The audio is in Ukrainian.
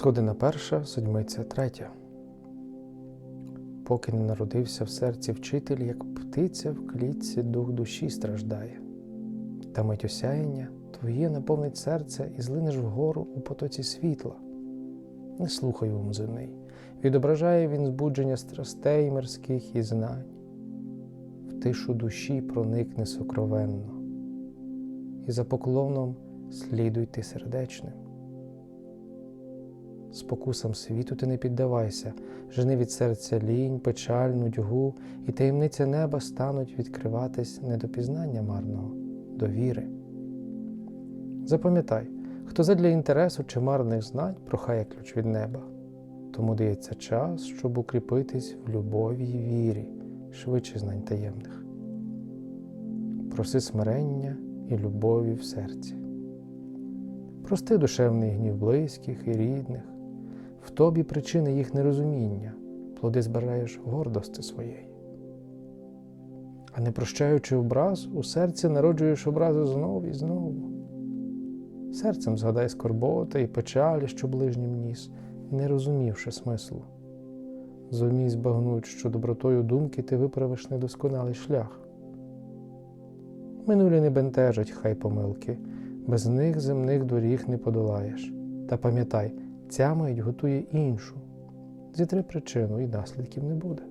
Сходина перша, судьмиця третя. Поки не народився в серці вчитель, як птиця в клітці дух душі страждає. Та мить осяяння твоє наповнить серце і злинеш вгору у потоці світла. Не слухай ум земний, відображає він збудження страстей мирських і знань. В тишу душі проникне сокровенно, і за поклоном слідуй ти сердечним. Спокусам світу ти не піддавайся, жени від серця лінь, печаль, нудьгу, і таємниця неба стануть відкриватись не до пізнання марного, до віри. Запам'ятай, хто задля інтересу чи марних знань прохає ключ від неба, тому дається час, щоб укріпитись в любові й вірі, швидше знань таємних. Проси смирення і любові в серці. Прости душевний гнів близьких і рідних, в тобі причини їх нерозуміння, плоди збираєш гордости своєї. А не прощаючи образ, у серці народжуєш образи знов і знову. Серцем згадай скорботи і печалі, що ближнім ніс, не розумівши смислу. Зумій збагнуть, що добротою думки ти виправиш недосконалий шлях. Минулі не бентежать хай помилки, без них земних доріг не подолаєш. Та пам'ятай, ця мить готує іншу. Зі три причину і наслідків не буде.